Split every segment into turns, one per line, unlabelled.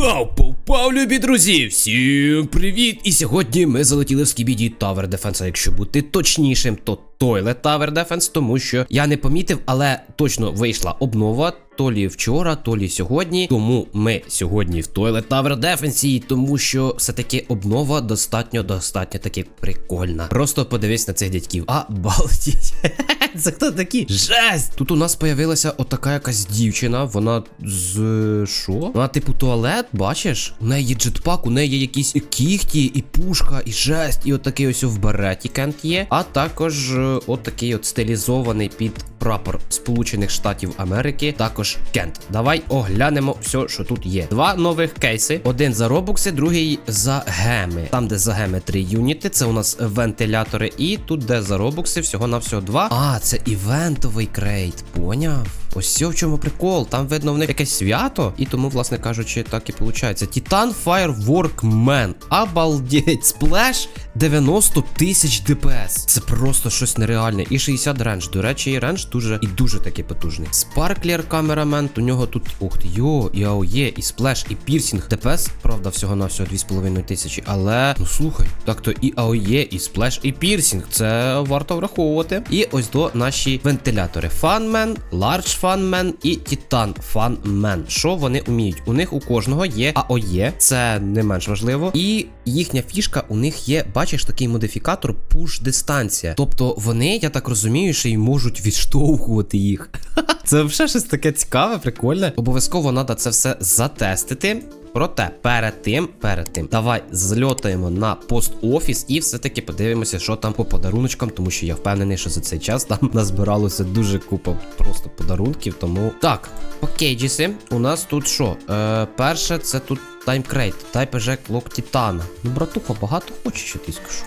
Вау, попав, любі друзі! Всім привіт! І сьогодні ми залетіли в Скібіді Tower Defense, якщо бути точнішим, то Toilet Tower Defense, тому що я не помітив, але точно вийшла обнова. То лі вчора, то лі сьогодні. Тому ми сьогодні в Toilet Tower Defense, тому що все-таки обнова достатньо достатньо таки прикольна. Просто подивись на цих дядьків. А балдіть. Це хто такі? Жесть! Тут у нас появилася отака якась дівчина. Вона з що? Вона типу туалет, бачиш? У неї є джетпак, у неї є якісь кіхті, і пушка, і жесть, і отакий ось в береті кент є. А також е, отакий от стилізований під прапор Сполучених Штатів Америки. Також кент. Давай оглянемо все, що тут є. Два нових кейси: один за робокси, другий за геми. Там, де за геми три юніти, це у нас вентилятори. І тут, де за робокси, всього на всього два. А, це івентовий крейт. Поняв? Ось в чому прикол. Там видно в них якесь свято, і тому, власне кажучи, так і виходить. Титан Fireworkman. Обалдеть. Сплеш 90 тисяч ДПС. Це просто щось нереальне. І 60 рендж. До речі, і рендж дуже і дуже таки потужний. Sparkler камерамен. У нього тут. Ух ти, йо, і АОЄ, і сплеш, і пірсінг. ДПС, правда, всього на всього 2,5 тисячі. Але, ну слухай, так то і АОЄ, і сплеш, і пірсінг. Це варто враховувати. І ось до наші вентилятори. Фанмен, Large Фанмен і Титан Фанмен. Що вони вміють? У них у кожного є АОЄ, це не менш важливо. І їхня фішка у них є, бачиш, такий модифікатор пуш дистанція. Тобто вони, я так розумію, ще й можуть відштовхувати їх. Це вже щось таке цікаве, прикольне. Обов'язково треба це все затестити. Проте перед тим, перед тим, давай зльотаємо на пост-офіс і все-таки подивимося, що там по подаруночкам, тому що я впевнений, що за цей час там назбиралося дуже купа просто подарунків. Тому так, окей, Джіси, у нас тут що? Е, перше, це тут таймкрейт, тайп Лок Титана. Ну, братуха, багато хоче, що ти скажу.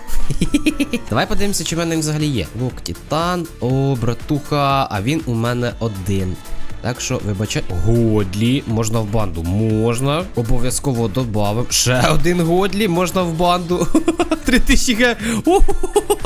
Давай подивимося, чи в мене він взагалі є. Лок Титан, о, братуха, а він у мене один. Так що, вибачай, Годлі, можна в банду. Можна. Обов'язково добавим. Ще один Годлі, можна в банду. 3000 г.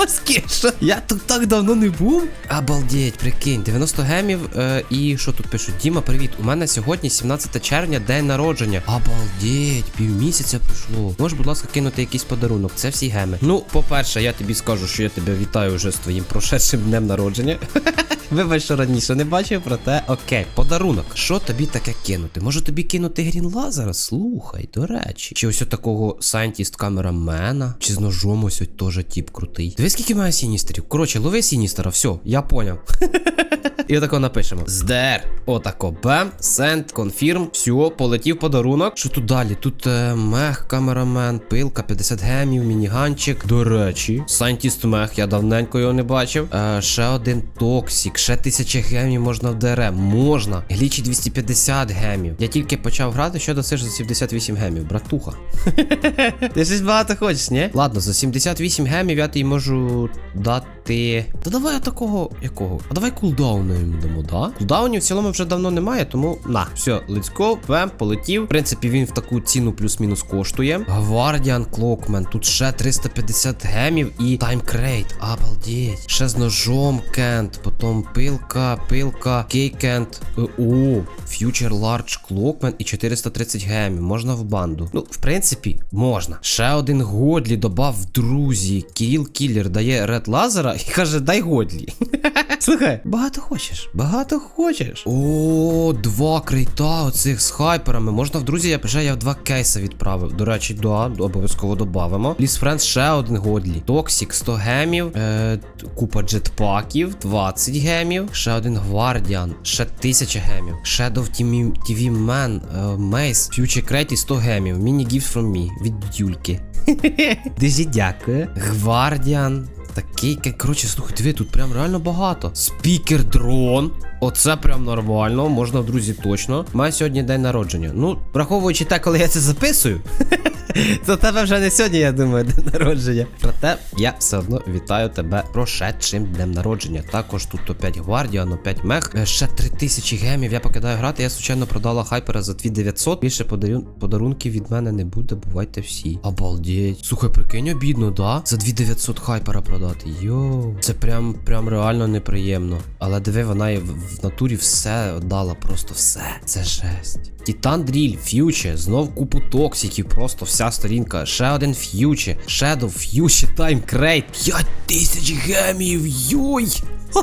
Скіша. Я тут так давно не був. Обалдеть, прикинь, 90 гемів. Е, і що тут пишуть? Діма, привіт. У мене сьогодні 17 червня, день народження. Обалдеть, півмісяця пройшло. Можеш, будь ласка, кинути якийсь подарунок. Це всі геми. Ну, по-перше, я тобі скажу, що я тебе вітаю вже з твоїм прошедшим днем народження. Вибач, що раніше не бачив, проте окей. Подарунок. Що тобі таке кинути? Може тобі кинути грін лазера? Слухай, до речі. Чи ось такого сайентіст камерамена? Чи з ножом ось теж тіп крутий. Диви, скільки має сіністерів. Коротше, лови сіністера, все, я поняв. І отако напишемо. Здер. Отако. Бем. Сенд, конфірм. Все, полетів подарунок. Що тут далі? Тут е, мех, камерамен, пилка, 50 гемів, мініганчик. До речі, Сайентіст мех, я давненько його не бачив. Е, ще один токсік, ще 1000 гемів можна в ДР. Можна. Глічі 250 гемів. Я тільки почав грати, що досиш за 78 гемів, братуха. Ти щось багато хочеш, ні? Ладно, за 78 гемів я тобі можу дати. Та давай такого якого? А давай кулдауну йому дамо, да? Кулдаунів в цілому вже давно немає, тому на, все, let's go, бем, полетів. В принципі, він в таку ціну плюс-мінус коштує. Гвардіан Клокмен, тут ще 350 гемів і таймкрейт. Обалдеть. Ще з ножом кент, потім пилка, пилка, кейкент. О, Future Large Clockman і 430 гемів. Можна в банду. Ну, в принципі, можна. Ще один Годлі додав в друзі. Кіріл Кіллер дає ред лазера і каже, дай Годлі. Слухай, багато хочеш, багато хочеш. О, два крейта оцих з хайперами. Можна в друзі, я вже я два кейси відправив. До речі, да, обов'язково додамо. Ліс Френдс ще один Годлі. Токсік 100 гемів. Е, купа джетпаків, 20 гемів. Ще один Гвардіан, ще 1000 гемів. Shadow TV, Man, Мейс, Future Crate і 100 гемів. Міні Gifts from me від Дюльки. Дуже дякую. Гвардіан. Такий, коротше, слухай, диви, тут прям реально багато. Спікер дрон. Оце прям нормально, можна в друзі точно. Має сьогодні день народження. Ну, враховуючи те, коли я це записую. Це тебе вже не сьогодні, я думаю, день народження. Проте я все одно вітаю тебе прошедшим днем народження. Також тут опять гвардіан, опять мех. Е, Ще 3000 гемів. Я покидаю грати. Я случайно продала хайпера за 2900. Більше подарун... подарунків від мене не буде. Бувайте всі. Обалдеть. Слухай, прикинь, обідно, да? За 2900 хайпера продати. Йоу. Це прям прям реально неприємно. Але диви, вона і в, в натурі все дала, просто все. Це жесть. Титан Дріль, Ф'юче, знов купу токсиків, просто вся сторінка. Ще один Ф'юче, Shadow, Ф'юче, Тайм Крейт. 5000 гемів, йой!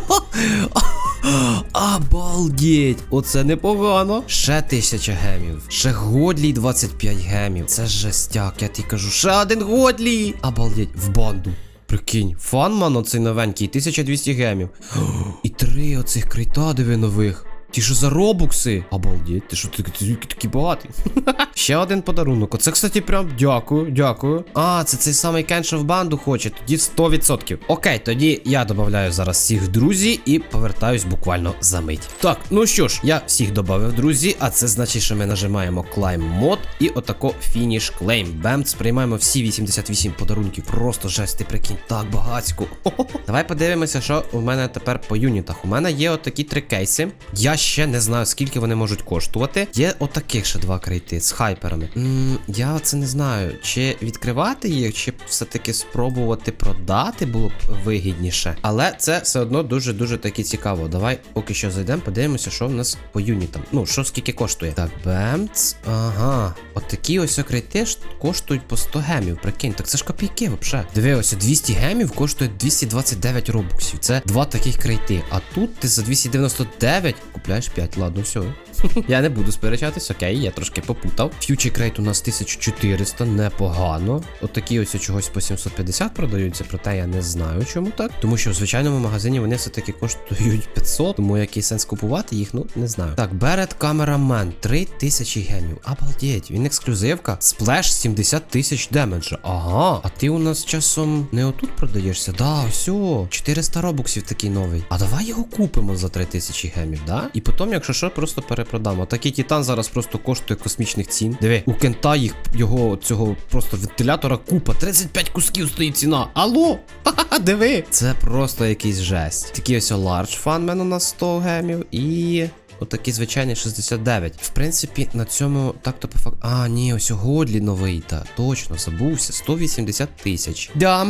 Обалдеть! Оце непогано. Ще 1000 гемів. Ще Годлій 25 гемів. Це жестяк, я тобі кажу. Ще один Годлій! Обалдеть, в банду. Прикинь, фанман оцей новенький, 1200 гемів. І три оцих крейта диви нових. Ті що за робукси? Обалдеть, ти що ти, такий багатий? Ще один подарунок. Оце, кстати, прям дякую, дякую. А, це цей самий Кен, що в банду хоче. Тоді 100%. Окей, тоді я додаю зараз всіх друзі і повертаюсь буквально за мить. Так, ну що ж, я всіх додав, друзі, а це значить, що ми нажимаємо Climb мод і отако фініш клейм. Бемц, приймаємо всі 88 подарунків. Просто жесть, ти прикинь, так багацько. Давай подивимося, що у мене тепер по юнітах. У мене є отакі три кейси. Я ще не знаю, скільки вони можуть коштувати. Є отаких ще два крейти з хайперами. м я це не знаю, чи відкривати їх, чи все-таки спробувати продати було б вигідніше. Але це все одно дуже-дуже таки цікаво. Давай поки що зайдемо, подивимося, що в нас по юнітам. Ну, що скільки коштує. Так, бемц. Ага. Отакі ось крейти коштують по 100 гемів. Прикинь, так це ж копійки взагалі. Диви, ось 200 гемів коштує 229 робоксів. Це два таких крейти. А тут ти за 299 купляєш 5. Ладно, все. Я не буду сперечатись, окей, я трошки попутав. Фьючі крейт у нас 1400, непогано. Отакі ось чогось по 750 продаються, проте я не знаю, чому так. Тому що в звичайному магазині вони все-таки коштують 500, тому який сенс купувати їх, ну не знаю. Так, Берет Камерамен 3000 гемів. Обалдеть, він ексклюзивка. Сплеш 70 тисяч демеджа. Ага. А ти у нас часом не отут продаєшся? Да, все. 400 робоксів такий новий. А давай його купимо за 3000 гемів, да? І потім, якщо що, просто перепродамо. Такий титан зараз просто коштує космічних цін. Диви, у кента їх його цього просто вентилятора купа. 35 кусків стоїть ціна. Алло! Ха-ха, диви! Це просто якийсь жесть. Такий ось лардж фанмен у нас 100 гемів і. Отакий звичайний 69. В принципі, на цьому так-то по факту. А, ні, ось Годлі новий, та точно забувся. 180 тисяч. Да.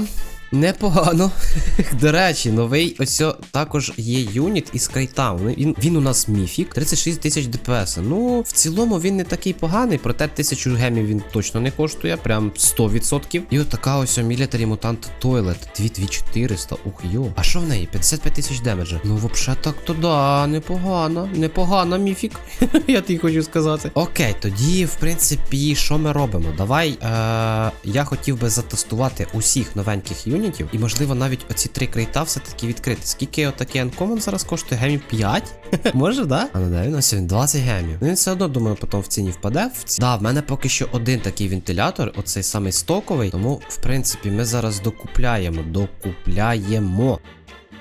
Непогано. До речі, новий ось також є юніт із кайтам. Він, він у нас міфік. 36 тисяч ДПС. Ну, в цілому він не такий поганий, проте тисячу гемів він точно не коштує, прям 100%. І от така ось Military Mutant Toilet 2400. Ух йо. А що в неї? 55 тисяч демеджа. Ну, взагалі так то да, непогано. Непогано, міфік. Я тобі хочу сказати. Окей, тоді, в принципі, що ми робимо? Давай. Е- я хотів би затестувати усіх новеньких юнітів. І, можливо, навіть оці три крейта все-таки відкрити. Скільки отакий анкомон зараз коштує? Гемів 5? Може, да? А ну де він ось 20 гемів. Ну він все одно, думаю, потім в ціні впаде. В ці... Да, в мене поки що один такий вентилятор, оцей самий стоковий. Тому, в принципі, ми зараз докупляємо. Докупляємо.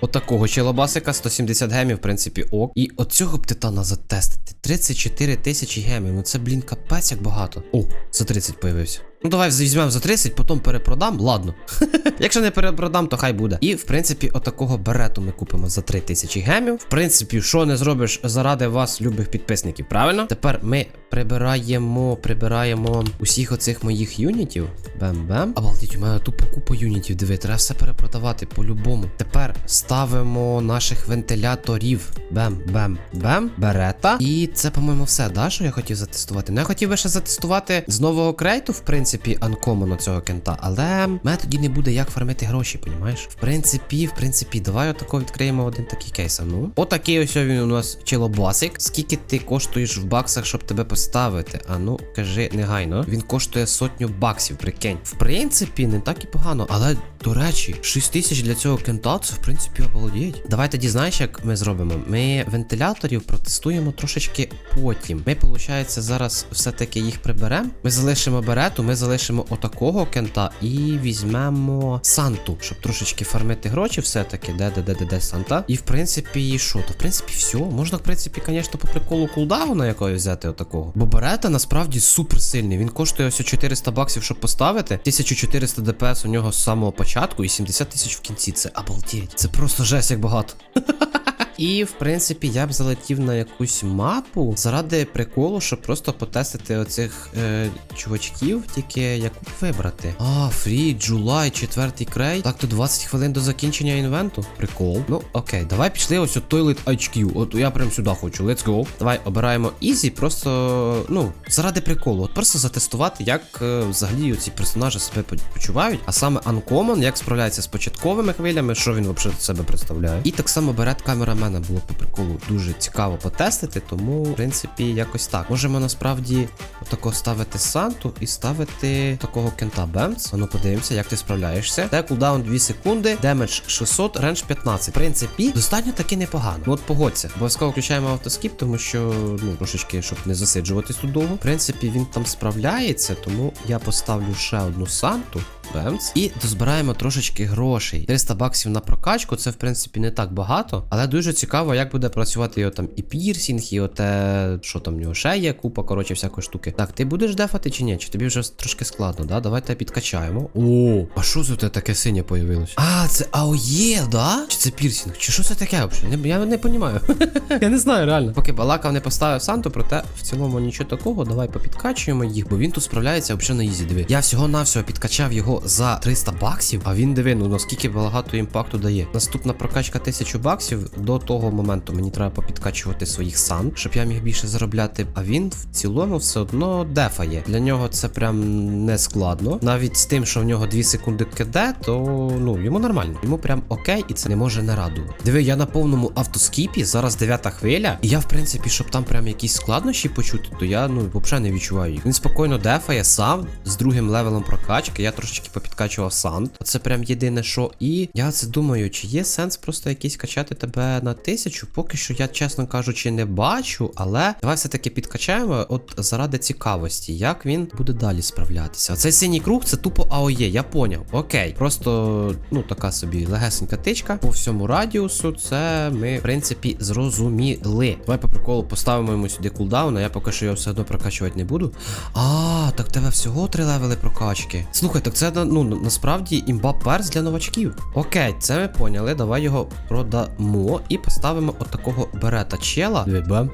Отакого челобасика 170 гемів, в принципі, ок. І оцього б титана затестити. 34 тисячі гемів. Ну це, блін, капець як багато. О, за 30 появився. Ну давай візьмемо за 30, потім перепродам. Ладно. Якщо не перепродам, то хай буде. І в принципі, отакого берету ми купимо за 3000 гемів. В принципі, що не зробиш заради вас, любих підписників, правильно? Тепер ми прибираємо, прибираємо усіх оцих моїх юнітів. Бем-бем. Обалдіть, у мене тупо купа юнітів. Диви, треба все перепродавати по-любому. Тепер ставимо наших вентиляторів. Бем-бем-бем. Берета. І це, по-моєму, все, да, що я хотів затестувати. Ну, я хотів би ще затестувати з нового крейту, в принципі, анкомону цього кента. Але мене тоді не буде як фармити гроші, понімаєш? В принципі, в принципі, давай отако відкриємо один такий кейс. А ну. Отакий ось він у нас челобасик. Скільки ти коштуєш в баксах, щоб тебе поставити? А ну, кажи негайно. Він коштує сотню баксів, прикинь. В принципі, не так і погано, але. До речі, 6 тисяч для цього кента, це в принципі обалдіть. Давай тоді знаєш, як ми зробимо? Ми вентиляторів протестуємо трошечки потім. Ми, виходить, зараз все-таки їх приберемо. Ми залишимо берету, ми залишимо отакого кента і візьмемо Санту, щоб трошечки фармити гроші, все-таки. Де, де, де, де, де Санта. І в принципі, що? То в принципі, все. Можна, в принципі, звісно, по приколу кулдауна якогось взяти отакого. Бо Берета насправді супер сильний. Він коштує ось 400 баксів, щоб поставити. 1400 ДПС у нього з самого початку і 70 тисяч в кінці. Це обалдеть. Це просто жесть як багато. І в принципі я б залетів на якусь мапу заради приколу, щоб просто потестити оцих е, чувачків, тільки яку вибрати. А, фрі, Джулай, четвертий крей. Так, то 20 хвилин до закінчення інвенту. Прикол. Ну, окей, давай пішли ось от Toilet HQ. От я прям сюди хочу. Let's go. Давай обираємо Easy, просто, ну, заради приколу. От просто затестувати, як е, взагалі ці персонажі себе почувають. А саме Uncommon, як справляється з початковими хвилями, що він взагалі себе представляє. І так само берет камерамена було по приколу дуже цікаво потестити, тому, в принципі, якось так. Можемо насправді отако ставити Санту і ставити такого кента Бемц. А ну подивимося, як ти справляєшся. Те кулдаун 2 секунди, демедж 600, рендж 15. В принципі, достатньо таки непогано. Ну от погодься. Обов'язково включаємо автоскіп, тому що ну трошечки, щоб не засиджуватись тут довго. В принципі, він там справляється, тому я поставлю ще одну Санту. Бемц. І дозбираємо трошечки грошей. 300 баксів на прокачку, це в принципі не так багато, але дуже цікаво, як буде працювати його там і пірсінг, і оте, що там в нього ще є, купа, коротше, всякої штуки. Так, ти будеш дефати чи ні? Чи тобі вже трошки складно, да? Давай тебе підкачаємо. О, а що за те таке синє появилось? А, це АОЄ, да? Чи це пірсінг? Чи що це таке взагалі? Я не розумію. Я не знаю, реально. Поки балакав не поставив Санту, проте в цілому нічого такого. Давай попідкачуємо їх, бо він тут справляється взагалі на ізі. Диви. Я всього навсього підкачав його за 300 баксів, а він диви, ну наскільки багато імпакту дає. Наступна прокачка 1000 баксів. До того моменту мені треба попідкачувати своїх сан, щоб я міг більше заробляти. А він в цілому все одно дефає. Для нього це прям не складно. Навіть з тим, що в нього 2 секунди КД, то ну йому нормально. Йому прям окей, і це не може не радувати. Диви, я на повному автоскіпі, зараз 9 хвиля, і я, в принципі, щоб там прям якісь складнощі почути, то я ну взагалі не відчуваю їх. Він спокійно дефає сам з другим левелом прокачки. Я трошечки попідкачував санд. Це прям єдине, що. І я це думаю, чи є сенс просто якийсь качати тебе на тисячу? Поки що я, чесно кажучи, не бачу, але давай все-таки підкачаємо, от заради цікавості, як він буде далі справлятися. Оцей синій круг це тупо АОЄ, я поняв. Окей. Просто, ну, така собі легесенька тичка. По всьому радіусу, це ми, в принципі, зрозуміли. Давай по приколу поставимо йому сюди кулдаун, а я поки що його все одно прокачувати не буду. А, так тебе всього три левели прокачки. Слухай, так це ну насправді імба перс для новачків. Окей, це ми поняли. Давай його продамо і поставимо от такого берета чела. Диви, бам.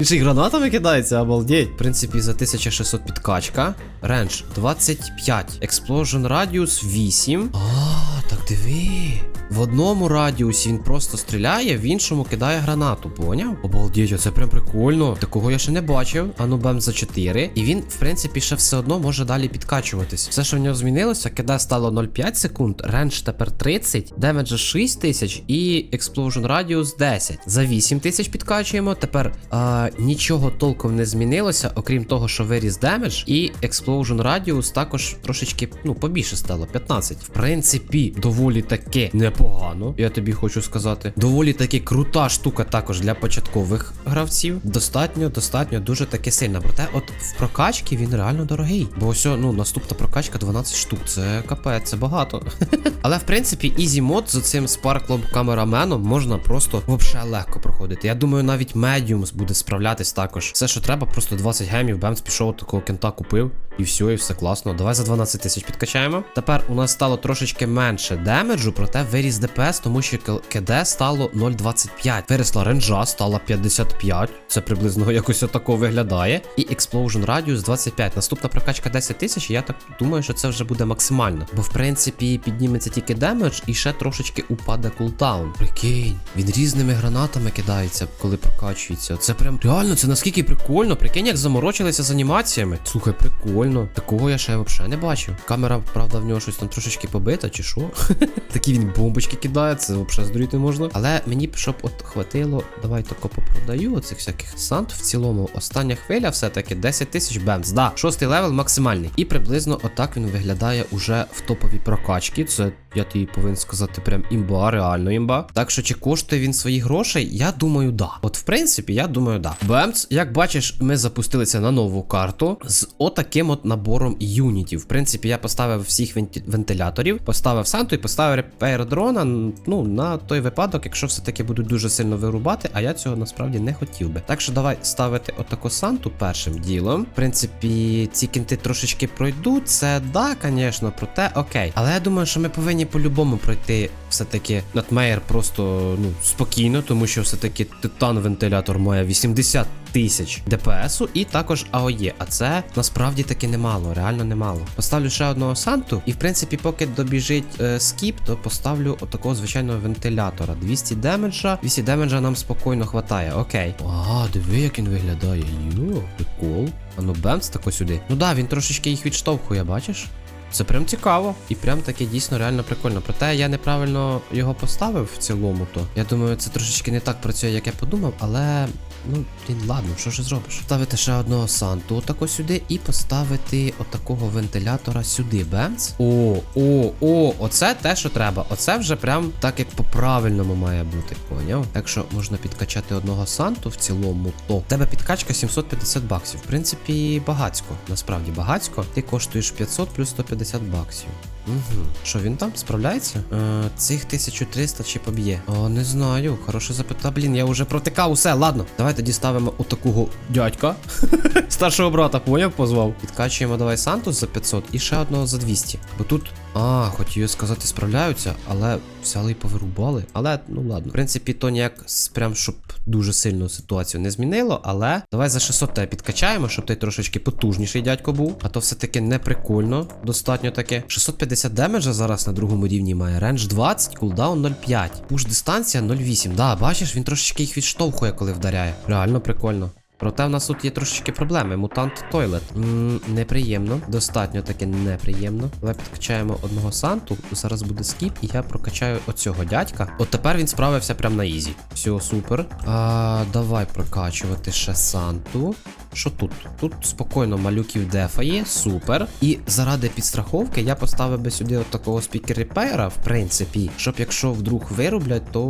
Він ще й гранатами кидається, обалдеть. В принципі, за 1600 підкачка. Рендж 25. Explosion Radius 8. А, так диви. В одному радіусі він просто стріляє, в іншому кидає гранату, поняв? Обалдеть, це прям прикольно. Такого я ще не бачив. Ану бем за 4. І він, в принципі, ще все одно може далі підкачуватись. Все, що в нього змінилося, киде стало 0,5 секунд, рендж тепер 30, демеджа 6 тисяч і Explosion Radius 10. За 8 тисяч підкачуємо. Тепер а, нічого толком не змінилося, окрім того, що виріс демедж, і Explosion Radius також трошечки ну, побільше стало 15. В принципі, доволі таки непогано, я тобі хочу сказати. Доволі таки крута штука також для початкових гравців. Достатньо, достатньо, дуже таки сильна. Проте, от в прокачці він реально дорогий. Бо ось, ну, наступна прокачка 12 штук. Це капець, це багато. Але в принципі, ізі мод з цим спарклом камераменом можна просто вообще легко проходити. Я думаю, навіть медіумс буде справлятись також. Все, що треба, просто 20 гемів, бемс пішов, такого кента купив. І все, і все класно. Давай за 12 тисяч підкачаємо. Тепер у нас стало трошечки менше демеджу, проте виріс ДПС, тому що КД стало 0,25. Виросла ренджа, стала 55. Це приблизно якось отако виглядає. І Explosion Radius 25. Наступна прокачка 10 тисяч. Я так думаю, що це вже буде максимально. Бо в принципі підніметься тільки демедж і ще трошечки упаде кулдаун. Прикинь, він різними гранатами кидається, коли прокачується. Це прям реально, це наскільки прикольно. Прикинь, як заморочилися з анімаціями. Слухай, прикольно. Такого я ще взагалі не бачив. Камера, правда, в нього щось там трошечки побита, чи що? Такі він бомбочки кидає, взагалі здуріти можна. Але мені б щоб от хватило, давай тако попродаю оцих всяких сант. В цілому, остання хвиля все-таки 10 тисяч бемс. Да, шостий левел максимальний. І приблизно отак він виглядає уже в топовій прокачці. Це я тобі повинен сказати, прям імба, реально імба. Так що чи коштує він своїх грошей? Я думаю, да. От в принципі, я думаю, да. Бемц, як бачиш, ми запустилися на нову карту з отаким от набором юнітів. В принципі, я поставив всіх вентиляторів, поставив Санту і поставив репейр дрона. Ну, на той випадок, якщо все-таки будуть дуже сильно вирубати, а я цього насправді не хотів би. Так що давай ставити отаку Санту першим ділом. В принципі, ці кінти трошечки пройдуть. Це да, звісно, проте окей. Але я думаю, що ми повинні по-любому пройти все-таки Нотмейер просто ну спокійно, тому що все-таки титан вентилятор має 80 тисяч ДПСу і також АОЄ. А це насправді таки немало, реально немало. Поставлю ще одного Санту, і в принципі, поки добіжить е, скіп, то поставлю отакого звичайного вентилятора. 200 демеджа, 200 демеджа нам спокійно хватає. Окей. А, диви, як він виглядає. Йо, прикол. А ну бемс тако сюди. Ну да, він трошечки їх відштовхує, бачиш? Це прям цікаво. І прям таке дійсно реально прикольно. Проте я неправильно його поставив в цілому, то я думаю, це трошечки не так працює, як я подумав, але. Ну, блін, ладно, що ж зробиш? Ставити ще одного Санту отако сюди і поставити отакого вентилятора сюди, бемц. О, о, о, оце те, що треба. Оце вже прям так, як по-правильному має бути, поняв? Так що можна підкачати одного Санту в цілому, то в тебе підкачка 750 баксів. В принципі, багацько. Насправді багацько. Ти коштуєш 500 плюс 150 баксів. Угу. Що він там справляється? Е, цих 1300 чи поб'є? О, не знаю. Хороше запитання. Блін, я вже протикав усе. Ладно, давай тоді ставимо отакого дядька. Старшого брата, поняв, позвав. Підкачуємо давай Сантус за 500 і ще одного за 200. Бо тут. А, хотів сказати, справляються, але взяли і повирубали. Але ну ладно. В принципі, то ніяк прям щоб дуже сильно ситуацію не змінило. Але давай за 600 тебе підкачаємо, щоб ти трошечки потужніший дядько був. А то все-таки не прикольно. Достатньо таке. 650 демеджа зараз на другому рівні має. Рендж 20, кулдаун 0,5. Пуш дистанція 0,8. Да, бачиш, він трошечки їх відштовхує, коли вдаряє. Реально прикольно. Проте в нас тут є трошечки проблеми. Мутант Тойлет. м неприємно. Достатньо таки неприємно. Давай підкачаємо одного Санту. Зараз буде скіп, і я прокачаю оцього дядька. От тепер він справився прямо на ізі. Все, супер. А, давай прокачувати ще Санту. Що тут? Тут спокійно малюків дефає, супер. І заради підстраховки я поставив би сюди от такого спікер репейра, в принципі, щоб якщо вдруг вирублять, то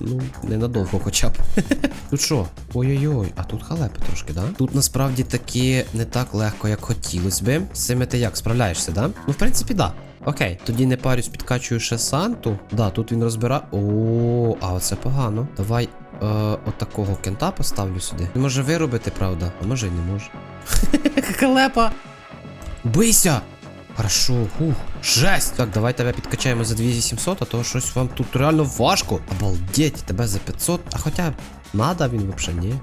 ну ненадовго хоча б. Тут що? Ой-ой-ой, а тут халепи трошки, да? Тут насправді таки не так легко, як хотілося би. З цими ти як справляєшся, да? Ну, в принципі, да. Окей, тоді не парюсь, підкачую ще Санту. Да, тут він розбирає. О, а оце погано. Давай е, отакого кента поставлю сюди. Він може виробити, правда? А може й не може. Халепа! Бийся! Хорошо, хух, жесть! Так, давай тебе підкачаємо за 2700, а то щось вам тут реально важко. Обалдеть, тебе за 500. А хоча надо він взагалі, ні.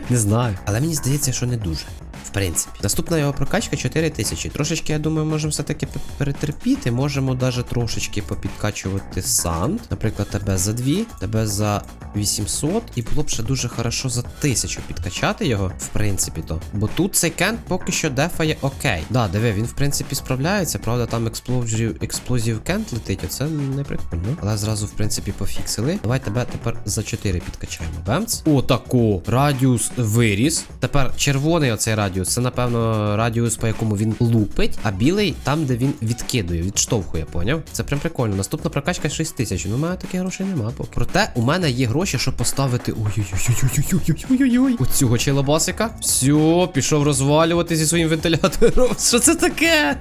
не знаю. Але мені здається, що не дуже. В принципі. Наступна його прокачка 4000. Трошечки, я думаю, можемо все-таки перетерпіти. Можемо навіть трошечки попідкачувати санд. Наприклад, тебе за 2, тебе за 800. І було б ще дуже хорошо за 1000 підкачати його, в принципі, то. Бо тут цей кент поки що дефає окей. Да, диви, він в принципі справляється. Правда, там експлозів, експлозів кент летить, оце не прикольно. Але зразу, в принципі, пофіксили. Давай тебе тепер за 4 підкачаємо. Бемц. Отако. Радіус виріс. Тепер червоний оцей радіус. Це, напевно, радіус, по якому він лупить, а білий там, де він відкидує, відштовхує, поняв? Це прям прикольно. Наступна прокачка 6 тисяч. Ну, у мене таких грошей нема. Проте у мене є гроші, щоб поставити. Ой-ой-ой-ой-ой-ой-ой-ой. Оцього челобасика. Все, пішов розвалювати зі своїм вентилятором. Що це таке?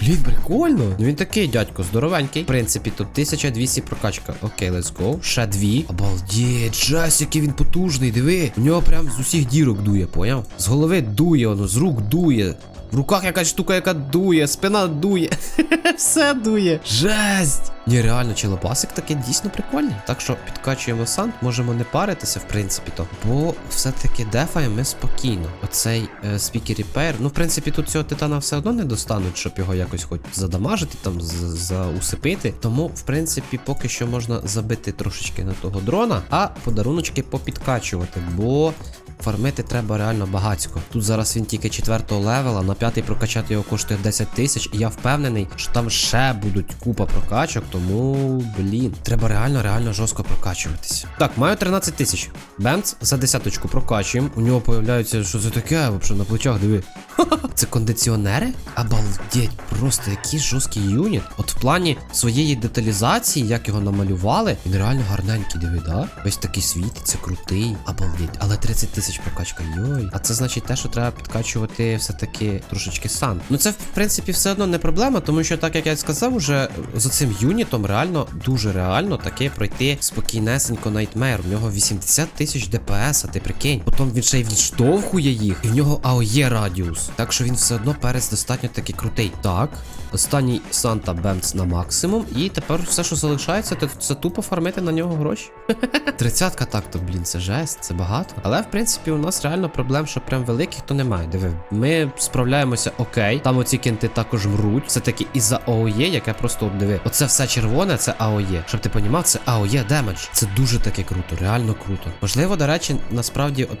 Блін, прикольно. Ну він такий, дядько, здоровенький. В принципі, тут 1200 прокачка. Окей, let's go. Ще дві. Обалдеть, жас, який він потужний, диви. У нього прям з усіх дірок дує, поняв? З голови дує, воно, з рук дує. В руках якась штука, яка дує, спина дує. Все дує. Жесть! Ні, реально, челопасик такий дійсно прикольний. Так що підкачуємо сант, можемо не паритися, в принципі, то. Бо все-таки дефаємо ми спокійно. Оцей е, спікер репейр. Ну, в принципі, тут цього титана все одно не достануть, щоб його якось хоч задамажити, там заусипити. Тому, в принципі, поки що можна забити трошечки на того дрона, а подаруночки попідкачувати, бо. Фармити треба реально багацько. Тут зараз він тільки четвертого левела, на п'ятий прокачати його коштує 10 тисяч, і я впевнений, що там ще будуть купа прокачок, тому блін, треба реально, реально жорстко прокачуватися. Так, маю 13 тисяч. Бемц за десяточку прокачуємо. У нього появляється, що це таке, взагалі на плечах, диви. Це кондиціонери? Обалдеть, просто який жорсткий юніт. От в плані своєї деталізації, як його намалювали, він реально гарненький, диви, да? Ось такий світиться, крутий, обалдеть. Але 30 тисяч тисяч прокачка. Йой. А це значить те, що треба підкачувати все-таки трошечки сан. Ну це в принципі все одно не проблема, тому що так як я сказав, уже за цим юнітом реально дуже реально таке пройти спокійнесенько Nightmare. В нього 80 тисяч ДПС, а ти прикинь. Потім він ще й відштовхує їх, і в нього АОЄ радіус. Так що він все одно перець достатньо таки крутий. Так. Останній Санта Бемц на максимум. І тепер все, що залишається, то це тупо фармити на нього гроші. Тридцятка так, то блін, це жесть, це багато. Але в принципі у нас реально проблем, що прям великих, то немає. Диви, ми справляємося окей. Там оці кінти також мруть. Все таки із-за АОЄ, яке просто диви. Оце все червоне, це АОЄ. Щоб ти понімав, це АОЄ демедж. Це дуже таки круто, реально круто. Можливо, до речі, насправді от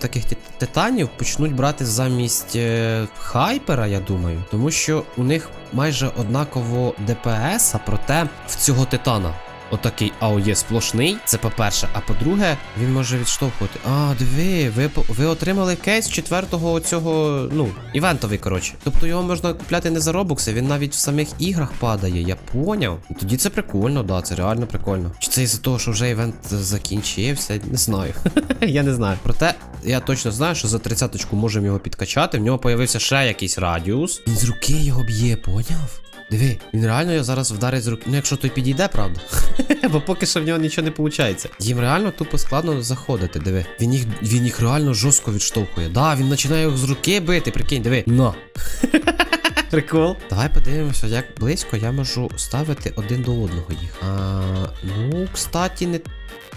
титанів почнуть брати замість е, хайпера, я думаю. Тому що у них майже однаково ДПС, а проте в цього титана. Отакий АОЄ сплошний, це по-перше. А по-друге, він може відштовхувати. А, диви, ви, ви отримали кейс четвертого цього, ну, івентовий, коротше. Тобто його можна купляти не за робокси, він навіть в самих іграх падає, я поняв. Тоді це прикольно, да, це реально прикольно. Чи це із-за того, що вже івент закінчився? Не знаю. я не знаю. Проте я точно знаю, що за тридцяточку можемо його підкачати. В нього появився ще якийсь радіус. Він з руки його б'є, поняв? Диви, він реально його зараз вдарить з руки. Ну, якщо той підійде, правда. Бо поки що в нього нічого не виходить. Їм реально тупо складно заходити, диви. Він їх, він їх реально жорстко відштовхує. Да, він починає їх з руки бити, прикинь, диви. На. Прикол. Давай подивимося, як близько я можу ставити один до одного їх. А, ну, кстати, не.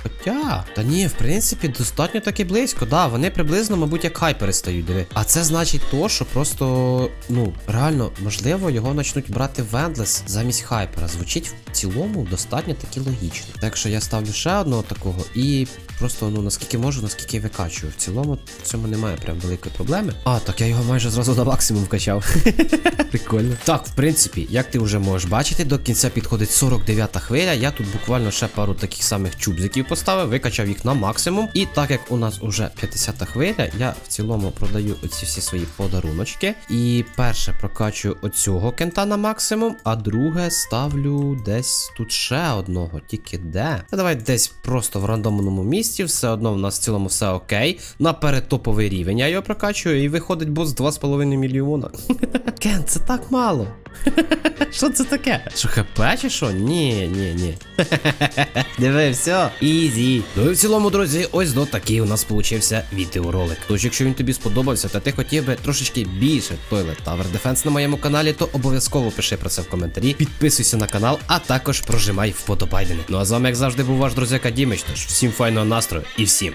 Хоча, та ні, в принципі, достатньо таки близько. Да, вони приблизно, мабуть, як хайпери стають, диви. А це значить то, що просто, ну, реально, можливо, його почнуть брати Вендлес замість хайпера. Звучить в цілому достатньо таки логічно. Так що я ставлю ще одного такого і просто, ну, наскільки можу, наскільки викачую. В цілому в цьому немає прям великої проблеми. А, так я його майже зразу на максимум вкачав. Прикольно. Так, в принципі, як ти вже можеш бачити, до кінця підходить 49-та хвиля. Я тут буквально ще пару таких самих чубзиків поставив, викачав їх на максимум. І так як у нас уже 50-та хвиля, я в цілому продаю оці всі свої подаруночки. І перше прокачую оцього кента на максимум, а друге ставлю десь тут ще одного. Тільки де? Та давай десь просто в рандомному місці. Все одно в нас в цілому все окей. На передтоповий рівень я його прокачую, і виходить бос 2,5 мільйона. Кен, це так мало. Що це таке? Що хп чи що? Ні, ні, ні. Диви, все, ізі. Ну і в цілому, друзі, ось до такий у нас получився відеоролик. Тож, якщо він тобі сподобався, та ти хотів би трошечки більше Toilet Tower Defense на моєму каналі, то обов'язково пиши про це в коментарі, підписуйся на канал, а також прожимай вподобайдени. Ну а з вами, як завжди, був ваш друзяка Дімич. Тож всім файного настрою і всім